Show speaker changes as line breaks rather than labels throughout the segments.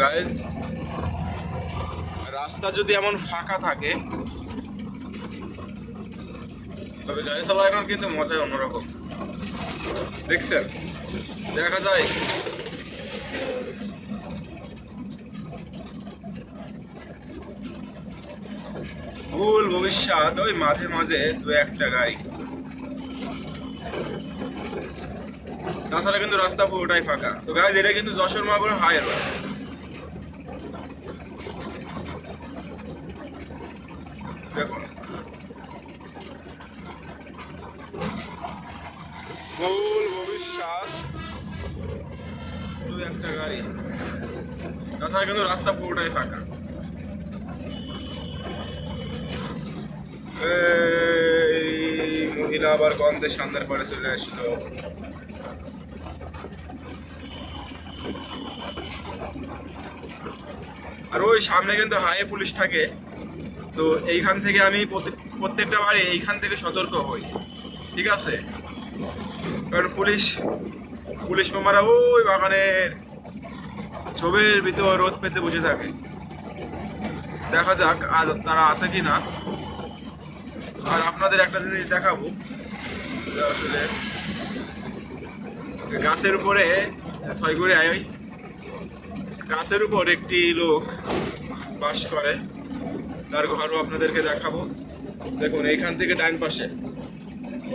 Guys রাস্তা যদি এমন ফাঁকা থাকে, তবে গাড়ি চালানোর কিন্তু মজাই অন্যরকম। দেখছেন? দেখা যায়। ভুল ভবিষ্যৎ, ওই মাঝে মাঝে দু একটা গাড়ি। তাছাড়া কিন্তু রাস্তা পুরোটাই ফাঁকা। তো গাইজ এটা কিন্তু যশোর মাগুর হাই রোড দেখুন ভুল ভবিষ্যৎ। দু একটা গাড়ি। তাছাড়া কিন্তু রাস্তা পুরোটাই ফাঁকা। এই মহিলা আবার গন্ধে সামনের পরে চলে আসলো। আর ওই সামনে কিন্তু হাই পুলিশ থাকে। তো এইখান থেকে আমি প্রত্যেক- প্রত্যেকটা বারে এইখান থেকে সতর্ক হই। ঠিক আছে? কারণ পুলিশ পুলিশ মামারা ওই বাগানের ছবির ভিতর রোদ পেতে বসে থাকে। দেখা যাক আজ তারা আছে কি না আর আপনাদের একটা জিনিস দেখাবো। আসলে গাছের উপরে ছয় করে আয় গাছের উপর একটি লোক বাস করে। তার ঘরও আপনাদেরকে দেখাবো। দেখুন, এইখান থেকে ডান পাশে।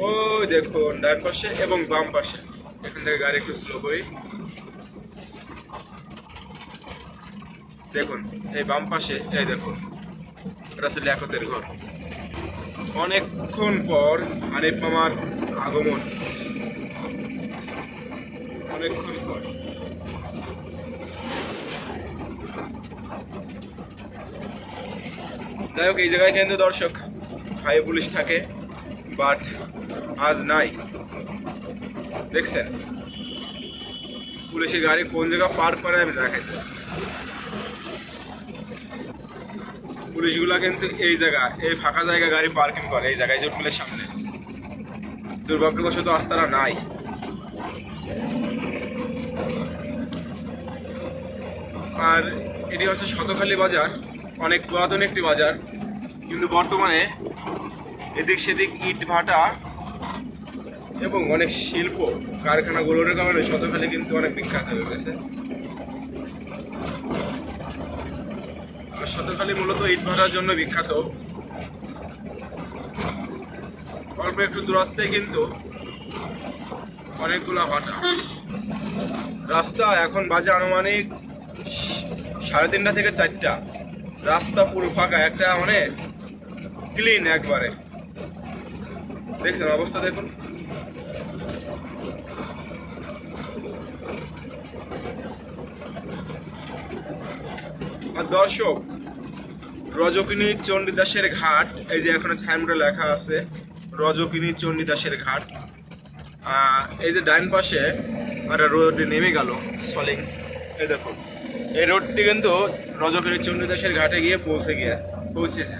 ওই দেখুন, ডান পাশে এবং বাম পাশে। এখান থেকে গাড়ি একটু স্লো করি। দেখুন, এই বাম পাশে, এই দেখুন হচ্ছে লেখতের ঘর। অনেকক্ষণ পর হানিফ মামার আগমন। অনেকক্ষণ পর। যাই হোক, এই জায়গায় কিন্তু দর্শক হাই পুলিশ থাকে। বাট আজ নাই। দেখছেন? পুলিশের গাড়ি কোন জায়গা পার করে আমি দেখাইতে পুলিশগুলা কিন্তু এই জায়গা, এই ফাঁকা জায়গা গাড়ি পার্কিং করে, এই জায়গায় জোটগুলোর সামনে। দুর্ভাগ্যবশত আজ তারা নাই। আর এটি হচ্ছে শতখালী বাজার, অনেক পুরাতন একটি বাজার। কিন্তু বর্তমানে এদিক সেদিক ইট ভাটা এবং অনেক শিল্প কারখানাগুলোর কারণে শতখালী কিন্তু অনেক বিখ্যাত হয়ে গেছে। আর শতখালী মূলত ইট ভাটার জন্য বিখ্যাত। অল্প একটু দূরত্বে কিন্তু অনেকগুলো ভাটা। রাস্তা এখন বাজে আনুমানিক সাড়ে তিনটা থেকে চারটা। রাস্তা পুরো ফাঁকা, একটা মানে ক্লিন একবারে। দেখছেন অবস্থা দেখুন। আর দর্শক, রজকিনী চণ্ডীদাসের ঘাট, এই যে এখানে সাইনবোর্ডে লেখা আছে, রজকিনী চণ্ডীদাসের ঘাট। এই যে ডাইন পাশে একটা রোড নেমে গেল, সলিং। এই দেখুন, এই রোডটি কিন্তু রজকিনী চণ্ডীদাসের ঘাটে গিয়ে পৌঁছে গিয়ে, পৌঁছেছে।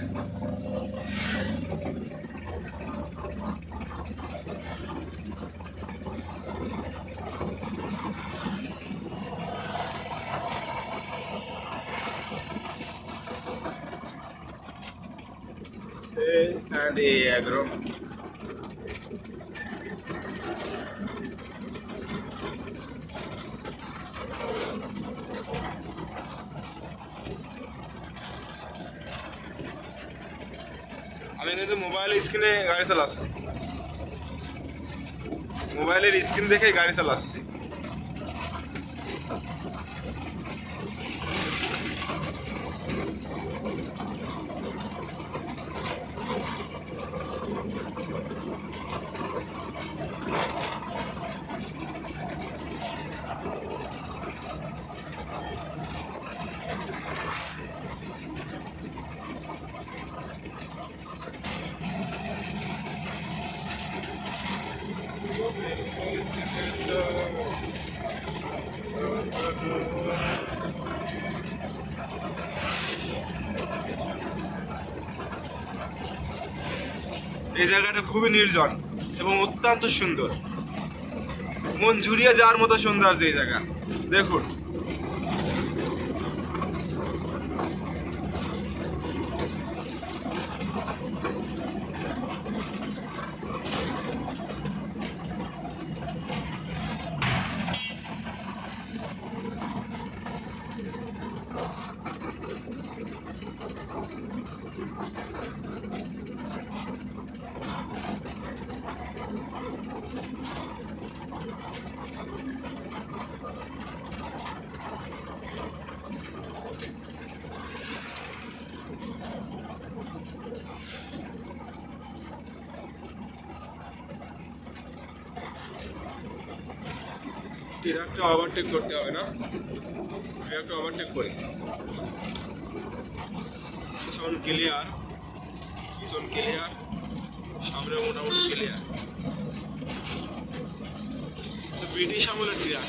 and a agro আমি কিন্তু মোবাইলের স্ক্রিনে গাড়ি চালাচ্ছি মোবাইলের স্ক্রিন দেখে গাড়ি চালাচ্ছি এই জায়গাটা খুবই নির্জন এবং অত্যন্ত সুন্দর। মন জুড়িয়ে যাওয়ার মতো সৌন্দর্য এই জায়গা। দেখুন। ট্রাকটা ওভারটেক করতে হবে না। ট্রাকটা ওভারটেক করি। পিছন ক্লিয়ার পিছন ক্লিয়ার সামনে মোটামুটি ক্লিয়ার ব্রিটিশ আমলের ট্রাক